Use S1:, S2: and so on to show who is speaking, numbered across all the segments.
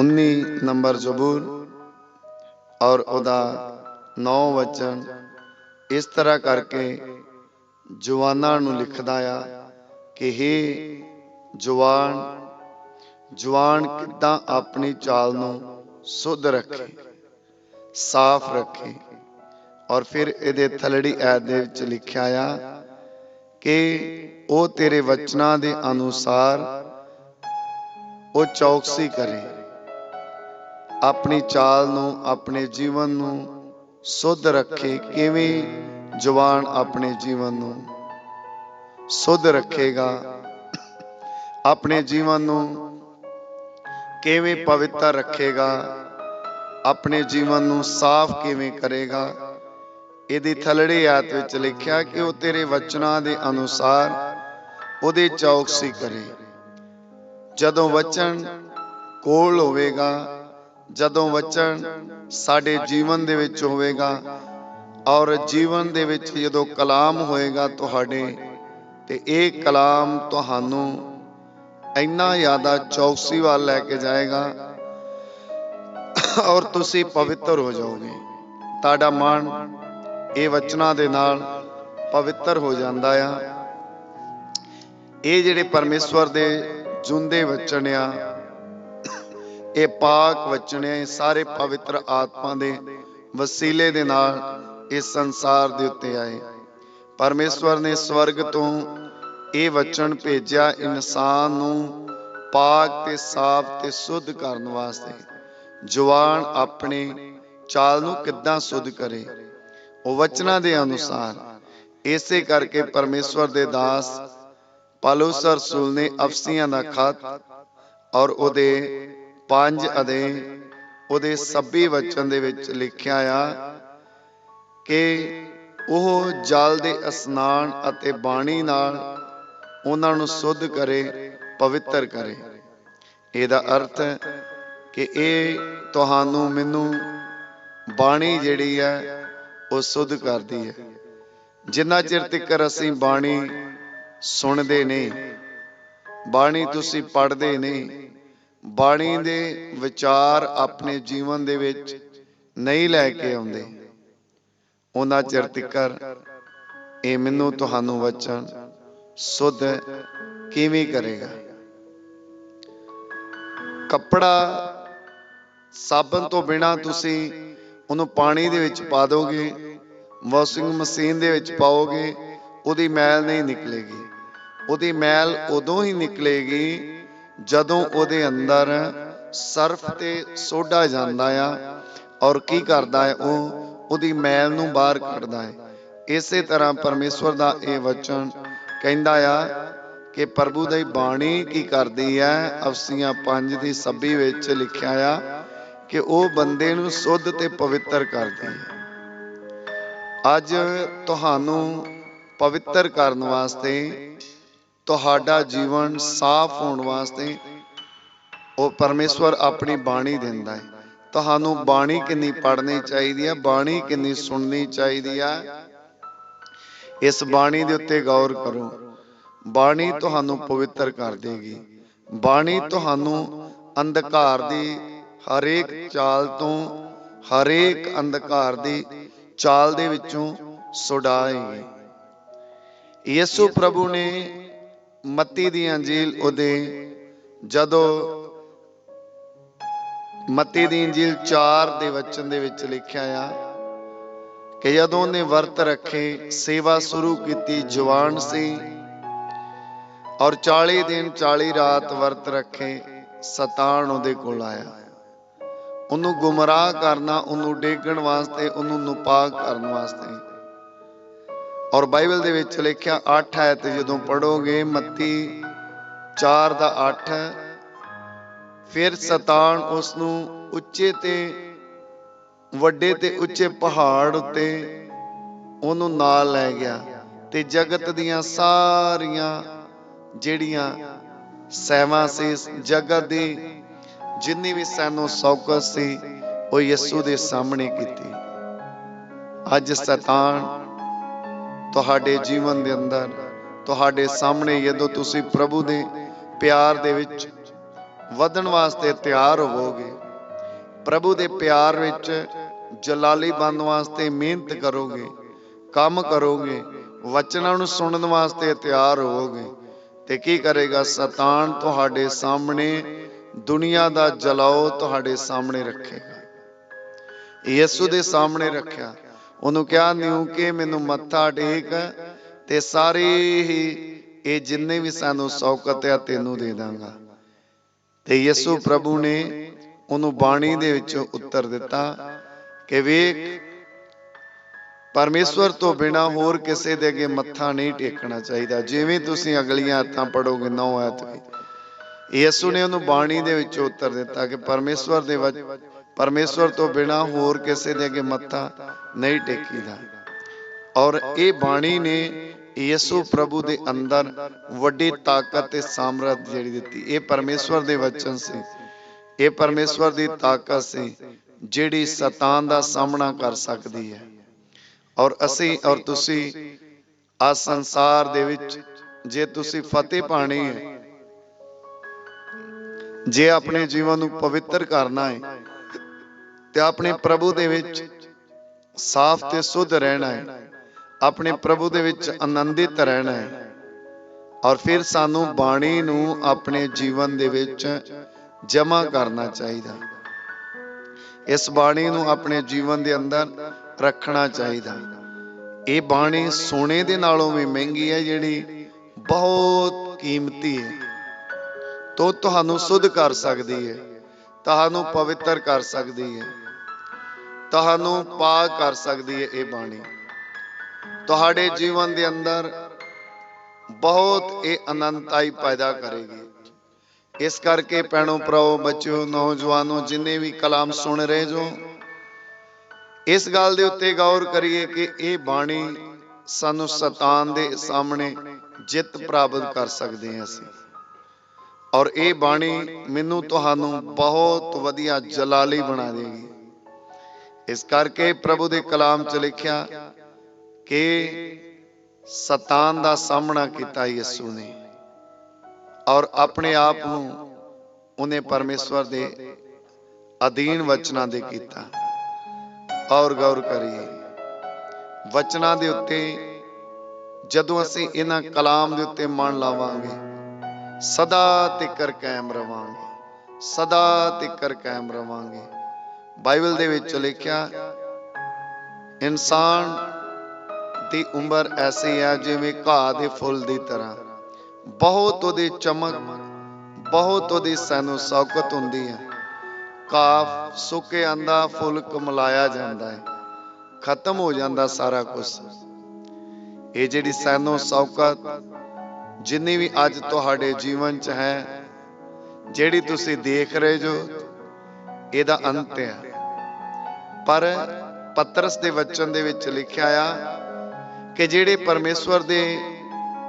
S1: 19 number ਜ਼ਬੂਰ ਔਰ ਉਹਦਾ 9 ਵਚਨ ਇਸ ਤਰ੍ਹਾਂ ਕਰਕੇ ਜਵਾਨਾਂ ਨੂੰ ਲਿਖਦਾ ਆ ਕਿ हे ਜਵਾਨ ਜਵਾਨ ਕਿੱਦਾਂ ਆਪਣੀ ਚਾਲ ਨੂੰ ਸੁਧ ਰੱਖੇ ਸਾਫ਼ ਰੱਖੇ ਔਰ ਫਿਰ ਇਹਦੇ ਥਲੜੀ ਐਤ ਦੇ ਵਿੱਚ ਲਿਖਿਆ ਆ ਕਿ ਉਹ ਤੇਰੇ ਵਚਨਾਂ ਦੇ ਅਨੁਸਾਰ ਉਹ ਚੌਕਸੀ ਕਰੇ ਆਪਣੀ ਚਾਲ ਨੂੰ, ਆਪਣੇ ਜੀਵਨ ਨੂੰ ਸੁਧ ਰੱਖੇ, ਕਿਵੇਂ ਜਵਾਨ ਆਪਣੇ ਜੀਵਨ ਨੂੰ ਸੁਧ ਰੱਖੇਗਾ, ਆਪਣੇ ਜੀਵਨ ਨੂੰ ਕਿਵੇਂ ਪਵਿੱਤਰ ਰੱਖੇਗਾ, ਆਪਣੇ ਜੀਵਨ ਨੂੰ ਸਾਫ਼ ਕਿਵੇਂ ਕਰੇਗਾ, ਇਹਦੀ ਥਲੜੀ ਆਤ ਵਿੱਚ ਲਿਖਿਆ ਕਿ ਉਹ ਤੇਰੇ ਵਚਨਾਂ ਦੇ ਅਨੁਸਾਰ ਉਹਦੇ ਚੌਕਸੀ ਕਰੇ। ਜਦੋਂ ਵਚਨ ਕੋਲ ਹੋਵੇਗਾ ਜਦੋਂ ਵਚਨ ਸਾਡੇ ਜੀਵਨ ਦੇ ਵਿੱਚ ਹੋਵੇਗਾ ਔਰ ਜੀਵਨ ਦੇ ਵਿੱਚ ਜਦੋਂ ਕਲਾਮ ਹੋਏਗਾ ਤੁਹਾਡੇ, ਤੇ ਇਹ ਕਲਾਮ ਤੁਹਾਨੂੰ ਇੰਨਾ ਜ਼ਿਆਦਾ ਚੌਕਸੀ ਵੱਲ ਲੈ ਕੇ ਜਾਏਗਾ ਔਰ ਤੁਸੀਂ ਪਵਿੱਤਰ ਹੋ ਜਾਓਗੇ। ਤੁਹਾਡਾ ਮਨ ਇਹ ਵਚਨਾਂ ਦੇ ਨਾਲ ਪਵਿੱਤਰ ਹੋ ਜਾਂਦਾ ਆ। ਇਹ ਜਿਹੜੇ ਪਰਮੇਸ਼ਵਰ ਦੇ ਜੁੰਦੇ ਵਚਨ ਆ ਇਹ ਪਾਕ ਵਚਨ ਸਾਰੇ ਪਵਿੱਤਰ ਆਤਮਾ ਦੇ ਵਸੀਲੇ ਦੇ ਨਾਲ ਇਸ ਸੰਸਾਰ ਦੇ ਉੱਤੇ ਆਏ। ਪਰਮੇਸ਼ਵਰ ਨੇ ਸਵਰਗ ਤੋਂ ਇਹ ਵਚਨ ਭੇਜਿਆ, ਇਨਸਾਨ ਨੂੰ ਪਾਕ ਤੇ ਸਾਫ਼ ਤੇ ਸੁੱਧ ਕਰਨ ਵਾਸਤੇ। ਜਵਾਨ ਆਪਣੇ ਚਾਲ ਨੂੰ ਕਿੱਦਾਂ ਸੁੱਧ ਕਰੇ? ਉਹ ਵਚਨਾਂ ਦੇ ਅਨੁਸਾਰ। ਇਸੇ ਕਰਕੇ ਪਰਮੇਸ਼ਵਰ ਦੇ ਦਾਸ ਪੌਲੁਸ ਰਸੂਲ ਨੇ ਅਫਸੀਆਂ ਦਾ ਖਤ ਔਰ ਉਹਦੇ ਪੰਜ ਅਦੇ ਉਹਦੇ 26 ਵਚਨ ਦੇ ਵਿੱਚ ਲਿਖਿਆ ਆ ਕਿ ਉਹ ਜਲ ਦੇ ਇਸਨਾਨ ਅਤੇ ਬਾਣੀ ਨਾਲ ਉਹਨਾਂ ਨੂੰ ਸੁੱਧ ਕਰੇ, ਪਵਿੱਤਰ ਕਰੇ। ਇਹਦਾ ਅਰਥ ਹੈ ਕਿ ਇਹ ਤੁਹਾਨੂੰ ਮੈਨੂੰ ਬਾਣੀ ਜਿਹੜੀ ਹੈ ਉਹ ਸੁੱਧ ਕਰਦੀ ਹੈ। ਜਿੰਨਾ ਚਿਰ ਤੱਕ ਅਸੀਂ ਬਾਣੀ ਸੁਣਦੇ ਨਹੀਂ, ਬਾਣੀ ਤੁਸੀਂ ਪੜ੍ਹਦੇ ਨਹੀਂ ਬਾਣੀ ਦੇ ਵਿਚਾਰ ਆਪਣੇ ਜੀਵਨ ਦੇ ਵਿੱਚ ਨਹੀਂ ਲੈ ਕੇ ਆਉਂਦੇ। ਉਹਨਾਂ ਚਿਰ ਤੱਕ ਇਹ ਮੈਨੂੰ ਤੁਹਾਨੂੰ ਵਚਨ ਸੁੱਧ ਕਿਵੇਂ ਕਰੇਗਾ? ਕੱਪੜਾ ਸਾਬਣ ਤੋਂ ਬਿਨਾ ਤੁਸੀਂ ਉਹਨੂੰ ਪਾਣੀ ਦੇ ਵਿੱਚ ਪਾ ਦੋਗੇ, ਵਾਸ਼ਿੰਗ ਮਸ਼ੀਨ ਦੇ ਵਿੱਚ ਪਾਓਗੇ, ਉਹਦੀ ਮੈਲ ਨਹੀਂ ਨਿਕਲੇਗੀ। ਉਹਦੀ ਮੈਲ ਉਦੋਂ ਹੀ ਨਿਕਲੇਗੀ ਜਦੋਂ ਉਹਦੇ ਅੰਦਰ ਸਰਫ ਤੇ ਸੋਡਾ ਜਾਂਦਾ ਆ ਔਰ ਕੀ ਕਰਦਾ ਹੈ, ਉਹ ਉਹਦੀ ਮੈਲ ਨੂੰ ਬਾਹਰ ਕੱਢਦਾ ਹੈ। ਇਸੇ ਤਰ੍ਹਾਂ ਪਰਮੇਸ਼ਵਰ ਦਾ ਇਹ ਵਚਨ ਕਹਿੰਦਾ ਆ ਕਿ ਪ੍ਰਭੂ ਦੀ ਬਾਣੀ ਕੀ ਕਰਦੀ ਹੈ, ਅਫਸੀਆਂ 5 ਦੀ 26 ਵਿੱਚ ਲਿਖਿਆ ਆ ਕਿ ਉਹ ਬੰਦੇ ਨੂੰ ਸੁੱਧ ਤੇ ਪਵਿੱਤਰ ਕਰਦੀ ਹੈ। ਅੱਜ ਤੁਹਾਨੂੰ ਪਵਿੱਤਰ ਕਰਨ ਵਾਸਤੇ ਤੁਹਾਡਾ ਜੀਵਨ ਸਾਫ਼ ਹੋਣ ਵਾਸਤੇ ਉਹ ਪਰਮੇਸ਼ਵਰ ਆਪਣੀ ਬਾਣੀ ਦਿੰਦਾ ਹੈ। ਤੁਹਾਨੂੰ ਬਾਣੀ ਕਿੰਨੀ ਪੜ੍ਹਨੀ ਚਾਹੀਦੀ ਹੈ, ਬਾਣੀ ਕਿੰਨੀ ਸੁਣਨੀ ਚਾਹੀਦੀ ਹੈ ਇਸ ਬਾਣੀ ਦੇ ਉੱਤੇ ਗੌਰ ਕਰੋ। ਬਾਣੀ ਤੁਹਾਨੂੰ ਪਵਿੱਤਰ ਕਰ ਦੇਗੀ। ਬਾਣੀ ਤੁਹਾਨੂੰ ਅੰਧਕਾਰ ਦੀ ਹਰੇਕ ਚਾਲ ਤੋਂ ਹਰੇਕ ਅੰਧਕਾਰ ਦੀ ਚਾਲ ਦੇ ਵਿੱਚੋਂ ਛੁਡਾਏਗੀ ਯਿਸੂ ਪ੍ਰਭੂ ਨੇ ਮੱਤੀ ਦੀ ਅੰਜੀਲ ਉਹਦੇ ਜਦੋਂ ਮੱਤੀ ਦੀ ਅੰਜੀਲ 4 ਦੇ ਵਚਨ ਦੇ ਵਿੱਚ ਲਿਖਿਆ ਆ ਕਿ ਜਦੋਂ ਉਹਨੇ ਵਰਤ ਰੱਖੇ ਸੇਵਾ ਸ਼ੁਰੂ ਕੀਤੀ ਜਵਾਨ ਸੀ ਔਰ 40 ਦਿਨ 40 ਰਾਤ ਵਰਤ ਰੱਖੇ ਸਤਾਨ ਉਹਦੇ ਕੋਲ ਆਇਆ। ਉਹਨੂੰ ਗੁੰਮਰਾਹ ਕਰਨਾ ਉਹਨੂੰ ਡੇਗਣ ਵਾਸਤੇ ਉਹਨੂੰ ਨੁਪਾਕ ਕਰਨ ਵਾਸਤੇ। ਔਰ ਬਾਈਬਲ ਦੇ ਵਿੱਚ ਲਿਖਿਆ 8 ਹੈ ਤੇ ਜਦੋਂ ਪੜੋਗੇ ਮੱਤੀ 4 ਦਾ 8 ਫਿਰ ਸਤਾਨ ਉਸ ਨੂੰ ਉੱਚੇ ਤੇ ਵੱਡੇ ਤੇ ਉੱਚੇ ਪਹਾੜ ਉੱਤੇ ਉਹਨੂੰ ਨਾਲ ਲੈ ਗਿਆ ਤੇ ਜਗਤ ਦੀਆਂ ਸਾਰੀਆਂ ਜਿਹੜੀਆਂ ਸੈਵਾਂ ਸੀ, ਜਗਤ ਦੀ ਜਿੰਨੀ ਵੀ ਸਾਨੂੰ ਸੌਕਤ ਸੀ, ਉਹ ਯਿਸੂ ਦੇ ਸਾਹਮਣੇ ਕੀਤੀ। ਅੱਜ ਸਤਾਨ ਤੁਹਾਡੇ ਜੀਵਨ ਦੇ ਅੰਦਰ, ਤੁਹਾਡੇ ਸਾਹਮਣੇ ਜਦੋਂ ਤੁਸੀਂ ਪ੍ਰਭੂ ਦੇ ਪਿਆਰ ਦੇ ਵਿੱਚ ਵਧਣ ਵਾਸਤੇ ਤਿਆਰ ਹੋਵੋਗੇ, ਪ੍ਰਭੂ ਦੇ ਪਿਆਰ ਵਿੱਚ ਜਲਾਲੀ ਬੰਦ ਵਾਸਤੇ ਮਿਹਨਤ ਕਰੋਗੇ, ਕੰਮ ਕਰੋਗੇ, ਵਚਨਾਂ ਨੂੰ ਸੁਣਨ ਵਾਸਤੇ ਤਿਆਰ ਹੋਵੋਗੇ, ਤੇ ਕੀ ਕਰੇਗਾ ਸਤਾਨ ਤੁਹਾਡੇ ਸਾਹਮਣੇ, ਦੁਨੀਆ ਦਾ ਜਲਾਓ ਤੁਹਾਡੇ ਸਾਹਮਣੇ ਰੱਖੇਗਾ। ਯਿਸੂ ਦੇ ਸਾਹਮਣੇ ਰੱਖਿਆ ਉਹਨੂੰ ਕਿਹਾ, ਨਿਉ ਕਿ ਮੈਨੂੰ ਮੱਥਾ ਟੇਕ ਤੇ ਸਾਰੇ ਇਹ ਜਿੰਨੇ ਵੀ ਸਾਨੂੰ ਸੌਕਤ ਆ, ਤੈਨੂੰ ਦੇ ਦਾਂਗਾ। ਤੇ ਯਿਸੂ ਪ੍ਰਭੂ ਨੇ ਉਹਨੂੰ ਬਾਣੀ ਦੇ ਵਿੱਚ ਉੱਤਰ ਦਿੱਤਾ ਕਿ ਵੇਖ, ਪਰਮੇਸ਼ਵਰ ਤੋਂ ਬਿਨਾ ਹੋਰ ਕਿਸੇ ਦੇ ਅੱਗੇ ਮੱਥਾ ਨਹੀਂ ਟੇਕਣਾ ਚਾਹੀਦਾ। ਜਿਵੇਂ ਤੁਸੀਂ ਅਗਲੀਆਂ ਆਤਾਂ ਪੜੋਗੇ ਨੌ ਆਇਤ ਵਿੱਚ ਯਿਸੂ ਨੇ ਉਹਨੂੰ ਬਾਣੀ ਦੇ ਵਿੱਚ ਉੱਤਰ ਦਿੱਤਾ ਕਿ ਪਰਮੇਸ਼ਵਰ ਦੇ ਪਰਮੇਸ਼ਵਰ ਤੋਂ ਬਿਨਾ ਹੋਰ ਕਿਸੇ ਦੇ ਅੱਗੇ ਮੱਥਾ ਨਹੀਂ ਟੇਕੀਦਾ। ਔਰ ਇਹ ਬਾਣੀ ਨੇ ਯਿਸੂ ਪ੍ਰਭੂ ਦੇ ਅੰਦਰ ਵੱਡੀ ਤਾਕਤ ਤੇ ਸਾਮਰਥ ਜਿਹੜੀ ਦਿੱਤੀ। ਇਹ ਪਰਮੇਸ਼ਵਰ ਦੇ ਵਚਨ ਸੀ। ਇਹ ਪਰਮੇਸ਼ਵਰ ਦੀ ਤਾਕਤ ਸੀ ਜਿਹੜੀ ਸਤਾਨ ਦਾ ਸਾਹਮਣਾ ਕਰ ਸਕਦੀ ਹੈ। ਔਰ ਅਸੀਂ ਔਰ ਤੁਸੀਂ ਆ ਸੰਸਾਰ ਦੇ ਵਿੱਚ ਜੇ ਤੁਸੀਂ ਫਤਿਹ ਪਾਣੀ ਹੈ, ਜੇ ਆਪਣੇ ਜੀਵਨ ਨੂੰ ਪਵਿੱਤਰ ਕਰਨਾ ਹੈ ਤੇ ਆਪਣੇ ਪ੍ਰਭੂ ਦੇ ਵਿੱਚ ਸਾਫ਼ ਤੇ ਸੁੱਧ ਰਹਿਣਾ ਹੈ। ਆਪਣੇ ਪ੍ਰਭੂ ਦੇ ਵਿੱਚ ਆਨੰਦਿਤ ਰਹਿਣਾ ਹੈ। ਔਰ ਫਿਰ ਸਾਨੂੰ ਬਾਣੀ ਨੂੰ ਆਪਣੇ ਜੀਵਨ ਦੇ ਵਿੱਚ ਜਮਾ ਕਰਨਾ ਚਾਹੀਦਾ। ਇਸ ਬਾਣੀ ਨੂੰ ਆਪਣੇ ਜੀਵਨ ਦੇ ਅੰਦਰ ਰੱਖਣਾ ਚਾਹੀਦਾ। ਇਹ ਬਾਣੀ ਸੋਨੇ ਦੇ ਨਾਲੋਂ ਵੀ ਮਹਿੰਗੀ ਹੈ, ਜਿਹੜੀ ਬਹੁਤ ਕੀਮਤੀ ਹੈ। ਤੋ ਤੁਹਾਨੂੰ ਸੁੱਧ ਕਰ ਸਕਦੀ ਹੈ, ਤੁਹਾਨੂੰ ਪਵਿੱਤਰ ਕਰ ਸਕਦੀ ਹੈ। ਤੁਹਾਨੂੰ ਪਾ ਕਰ ਸਕਦੀ ਹੈ ਇਹ ਬਾਣੀ। ਤੁਹਾਡੇ ਜੀਵਨ ਦੇ ਅੰਦਰ ਬਹੁਤ ਇਹ ਅਨੰਤਾਈ ਪੈਦਾ ਕਰੇਗੀ। ਇਸ ਕਰਕੇ ਭੈਣੋ ਭਰਾਓ, ਬੱਚਿਓ, ਨੌਜਵਾਨੋ, ਜਿੰਨੇ ਵੀ ਕਲਾਮ ਸੁਣ ਰਹੇ ਜੋ, ਇਸ ਗੱਲ ਦੇ ਉੱਤੇ ਗੌਰ ਕਰੀਏ ਕਿ ਇਹ ਬਾਣੀ ਸਾਨੂੰ ਸਤਾਨ ਦੇ ਸਾਹਮਣੇ ਜਿੱਤ ਪ੍ਰਾਪਤ ਕਰ ਸਕਦੇ ਹਾਂ ਅਸੀਂ। ਔਰ ਇਹ ਬਾਣੀ ਮੈਨੂੰ ਤੁਹਾਨੂੰ ਬਹੁਤ ਵਧੀਆ ਜਲਾਲੀ ਬਣਾ ਦੇਗੀ ਇਸ ਕਰਕੇ ਪ੍ਰਭੂ ਦੇ ਕਲਾਮ 'ਚ ਲਿਖਿਆ ਕਿ ਸਤਾਨ ਦਾ ਸਾਹਮਣਾ ਕੀਤਾ ਯਿਸੂ ਨੇ ਔਰ ਆਪਣੇ ਆਪ ਨੂੰ ਉਹਨੇ ਪਰਮੇਸ਼ਵਰ ਦੇ ਅਧੀਨ ਵਚਨਾਂ ਦੇ ਕੀਤਾ। ਔਰ ਗੌਰ ਕਰੀਏ, ਵਚਨਾਂ ਦੇ ਉੱਤੇ ਜਦੋਂ ਅਸੀਂ ਇਹਨਾਂ ਕਲਾਮ ਦੇ ਉੱਤੇ ਮਨ ਲਾਵਾਂਗੇ, ਸਦਾ ਤਿੱਕਰ ਕਾਇਮ ਰਵਾਂਗੇ, ਸਦਾ ਤਿੱਕਰ ਕਾਇਮ ਰਵਾਂਗੇ। ਬਾਈਬਲ ਦੇ ਵਿੱਚ ਲਿਖਿਆ ਇਨਸਾਨ ਦੀ ਉਮਰ ਐਸੀ ਹੈ ਜਿਵੇਂ ਘਾਹ ਦੇ ਫੁੱਲ ਦੀ ਤਰ੍ਹਾਂ। ਬਹੁਤ ਉਹਦੀ ਚਮਕ ਬਹੁਤ ਉਹਦੀ ਸਾਨੂੰ ਸੌਕਤ ਹੁੰਦੀ ਹੈ ਘਾਹ ਸੁੱਕੇ ਆਂਦਾ ਫੁੱਲ ਕਮਲਾਇਆ ਜਾਂਦਾ ਹੈ। ਖਤਮ ਹੋ ਜਾਂਦਾ ਸਾਰਾ ਕੁਝ ਇਹ ਜਿਹੜੀ ਸਾਨੂੰ ਸੌਕਤ ਜਿੰਨੀ ਵੀ ਅੱਜ ਤੁਹਾਡੇ ਜੀਵਨ 'ਚ ਹੈ ਜਿਹੜੀ ਤੁਸੀਂ ਦੇਖ ਰਹੇ ਜੋ ਇਹਦਾ ਅੰਤ ਹੈ। ਪਰ ਪਤਰਸ ਦੇ ਵਚਨ ਦੇ ਵਿੱਚ ਲਿਖਿਆ ਆ ਕਿ ਜਿਹੜੇ ਪਰਮੇਸ਼ਵਰ ਦੇ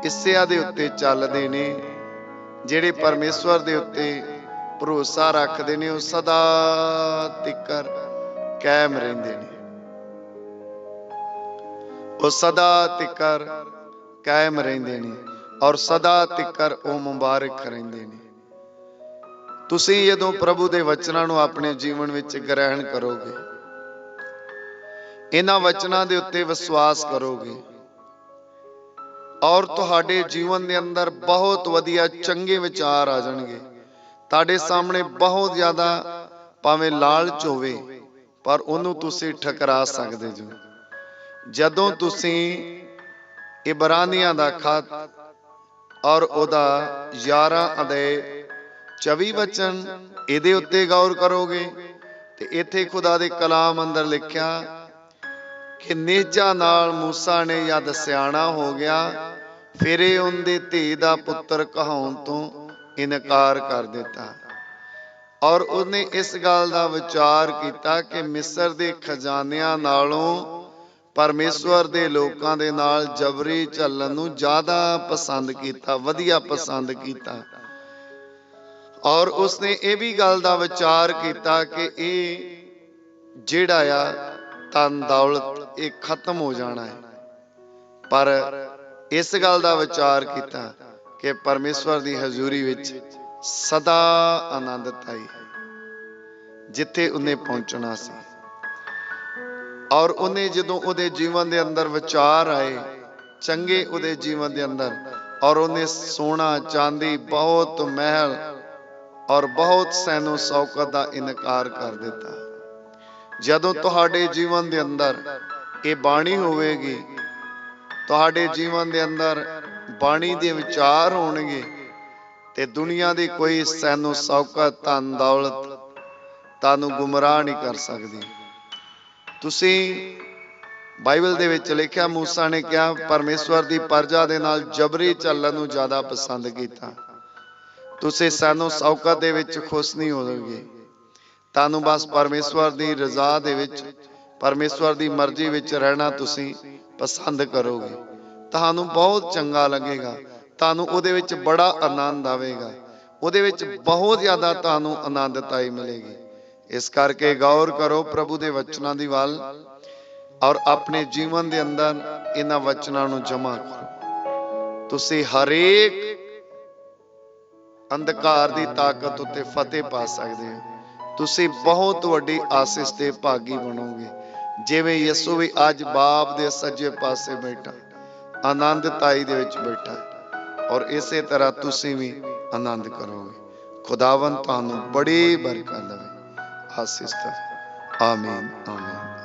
S1: ਹਿੱਸਿਆਂ ਦੇ ਉੱਤੇ ਚੱਲਦੇ ਨੇ, ਜਿਹੜੇ ਪਰਮੇਸ਼ਵਰ ਦੇ ਉੱਤੇ ਭਰੋਸਾ ਰੱਖਦੇ ਨੇ, ਉਹ ਸਦਾ ਤਿੱਕਰ ਕਾਇਮ ਰਹਿੰਦੇ ਨੇ। ਉਹ ਸਦਾ ਤਿੱਕਰ ਕਾਇਮ ਰਹਿੰਦੇ ਨੇ ਔਰ ਸਦਾ ਤਿੱਕਰ ਉਹ ਮੁਬਾਰਕ ਰਹਿੰਦੇ ਨੇ। ਤੁਸੀਂ ਜਦੋਂ ਪ੍ਰਭੂ ਦੇ ਵਚਨਾਂ ਨੂੰ ਆਪਣੇ ਜੀਵਨ ਵਿੱਚ ਗ੍ਰਹਿਣ ਕਰੋਗੇ ਇਹਨਾਂ ਵਚਨਾਂ ਦੇ ਉੱਤੇ ਵਿਸ਼ਵਾਸ ਕਰੋਗੇ। ਔਰ ਤੁਹਾਡੇ ਜੀਵਨ ਦੇ ਅੰਦਰ ਬਹੁਤ ਵਧੀਆ ਚੰਗੇ ਵਿਚਾਰ ਆ ਜਾਣਗੇ। ਤੁਹਾਡੇ ਸਾਹਮਣੇ ਬਹੁਤ ਜ਼ਿਆਦਾ ਭਾਵੇਂ ਲਾਲਚ ਹੋਵੇ, ਪਰ ਉਹਨੂੰ ਤੁਸੀਂ ਠਕਰਾ ਸਕਦੇ ਜੋ। ਜਦੋਂ ਤੁਸੀਂ ਇਬਰਾਨੀਆਂ ਦਾ ਖਤ ਔਰ ਉਹਦਾ 11 ਅਧਿਆਇ 24 ਵਚਨ ਇਹਦੇ ਉੱਤੇ ਗੌਰ ਕਰੋਗੇ ਤੇ ਇੱਥੇ ਖੁਦਾ ਦੇ ਕਲਾਮ ਅੰਦਰ ਲਿਖਿਆ ਕਿ ਨੇਜਾ ਨਾਲ ਮੂਸਾ ਨੇ ਜਦ ਸਿਆਣਾ ਹੋ ਗਿਆ, ਫਿਰ ਇਹ ਉਹਦੇ ਧੀ ਦਾ ਪੁੱਤਰ ਕਹਾਉਣ ਤੋਂ ਇਨਕਾਰ ਕਰ ਦਿੱਤਾ। ਔਰ ਉਹਨੇ ਇਸ ਗੱਲ ਦਾ ਵਿਚਾਰ ਕੀਤਾ ਕਿ ਮਿਸਰ ਦੇ ਖਜ਼ਾਨਿਆਂ ਨਾਲੋਂ ਪਰਮੇਸ਼ਵਰ ਦੇ ਲੋਕਾਂ ਦੇ ਨਾਲ ਜਬਰੀ ਚੱਲਣ ਨੂੰ ਜ਼ਿਆਦਾ ਪਸੰਦ ਕੀਤਾ, ਵਧੀਆ ਪਸੰਦ ਕੀਤਾ। ਔਰ ਉਸਨੇ ਇਹ ਵੀ ਗੱਲ ਦਾ ਵਿਚਾਰ ਕੀਤਾ ਕਿ ਇਹ ਜਿਹੜਾ ਆ ਤਨ ਦੌਲਤ ਇਹ ਖਤਮ ਹੋ ਜਾਣਾ ਹੈ। ਪਰ ਇਸ ਗੱਲ ਦਾ ਵਿਚਾਰ ਕੀਤਾ ਕਿ ਪਰਮੇਸ਼ਵਰ ਦੀ ਹਜ਼ੂਰੀ ਵਿੱਚ ਸਦਾ ਆਨੰਦਤਾਈ ਜਿੱਥੇ ਉਹਨੇ ਪਹੁੰਚਣਾ ਸੀ। ਔਰ ਉਹਨੇ ਜਦੋਂ ਉਹਦੇ ਜੀਵਨ ਦੇ ਅੰਦਰ ਵਿਚਾਰ ਆਏ, ਚੰਗੇ ਉਹਦੇ ਜੀਵਨ ਦੇ ਅੰਦਰ, ਔਰ ਉਹਨੇ ਸੋਨਾ, ਚਾਂਦੀ, ਬਹੁਤ ਮਹਿਲ ਔਰ ਬਹੁਤ ਸੈਨੋ ਸੌਕਤ ਦਾ ਇਨਕਾਰ ਕਰ ਦਿੱਤਾ। ਜਦੋਂ ਤੁਹਾਡੇ ਜੀਵਨ ਦੇ ਅੰਦਰ ਇਹ ਬਾਣੀ ਹੋਵੇਗੀ, ਤੁਹਾਡੇ ਜੀਵਨ ਦੇ ਅੰਦਰ ਬਾਣੀ ਦੇ ਵਿਚਾਰ ਹੋਣਗੇ ਤੇ ਦੁਨੀਆ ਦੀ ਕੋਈ ਸੈਨੋ ਸੌਕਤ, ਧਨ, ਦੌਲਤ ਤੁਹਾਨੂੰ ਗੁੰਮਰਾਹ ਨਹੀਂ ਕਰ ਸਕਦੀ। ਤੁਸੀਂ ਬਾਈਬਲ ਦੇ ਵਿੱਚ ਲਿਖਿਆ, ਮੂਸਾ ਨੇ ਕਿਹਾ, ਪਰਮੇਸ਼ਵਰ ਦੀ ਪਰਜਾ ਦੇ ਨਾਲ ਜਬਰੀ ਚੱਲਣ ਨੂੰ ਜ਼ਿਆਦਾ ਪਸੰਦ ਕੀਤਾ। ਤੁਸੀਂ ਸਾਨੂੰ ਸੌਕਤ ਦੇ ਵਿੱਚ ਖੁਸ਼ ਨਹੀਂ ਹੋਵੋਗੇ। ਤੁਹਾਨੂੰ ਬਸ ਪਰਮੇਸ਼ਵਰ ਦੀ ਰਜ਼ਾ ਦੇ ਵਿੱਚ ਪਰਮੇਸ਼ਵਰ ਦੀ ਮਰਜ਼ੀ ਵਿੱਚ ਰਹਿਣਾ ਤੁਸੀਂ ਪਸੰਦ ਕਰੋਗੇ। ਤੁਹਾਨੂੰ ਬਹੁਤ ਚੰਗਾ ਲੱਗੇਗਾ। ਤੁਹਾਨੂੰ ਉਹਦੇ ਵਿੱਚ ਬੜਾ ਆਨੰਦ ਆਵੇਗਾ। ਉਹਦੇ ਵਿੱਚ ਬਹੁਤ ਜ਼ਿਆਦਾ ਤੁਹਾਨੂੰ ਆਨੰਦਤਾਈ ਮਿਲੇਗੀ। ਇਸ ਕਰਕੇ ਗੌਰ ਕਰੋ ਪ੍ਰਭੂ ਦੇ ਵਚਨਾਂ ਦੀ ਵੱਲ ਔਰ ਆਪਣੇ ਜੀਵਨ ਦੇ ਅੰਦਰ ਇਹਨਾਂ ਵਚਨਾਂ ਨੂੰ ਜਮ੍ਹਾਂ ਕਰੋ। ਤੁਸੀਂ ਹਰੇਕ ਅੰਧਕਾਰ ਦੀ ਤਾਕਤ ਉੱਤੇ ਫਤਿਹ ਪਾ ਸਕਦੇ ਹੋ। ਤੁਸੀਂ ਬਹੁਤ ਵੱਡੀ ਆਸੀਸ ਦੇ ਭਾਗੀ ਬਣੋਗੇ। ਜਿਵੇਂ ਯਿਸੂ ਵੀ ਅੱਜ ਬਾਪ ਦੇ ਸੱਜੇ ਪਾਸੇ ਬੈਠਾ ਆਨੰਦਤਾਈ ਦੇ ਵਿੱਚ ਬੈਠਾ। ਔਰ ਇਸੇ ਤਰ੍ਹਾਂ ਤੁਸੀਂ ਵੀ ਆਨੰਦ ਕਰੋਗੇ। ਖੁਦਾਵੰ ਤੁਹਾਨੂੰ ਬੜੀ ਬਰਕਤ ਦੇਵੇ। ਆਸੀਸ ਦੇਵੇ ਆਮੀਨ ਆਮੀਨ।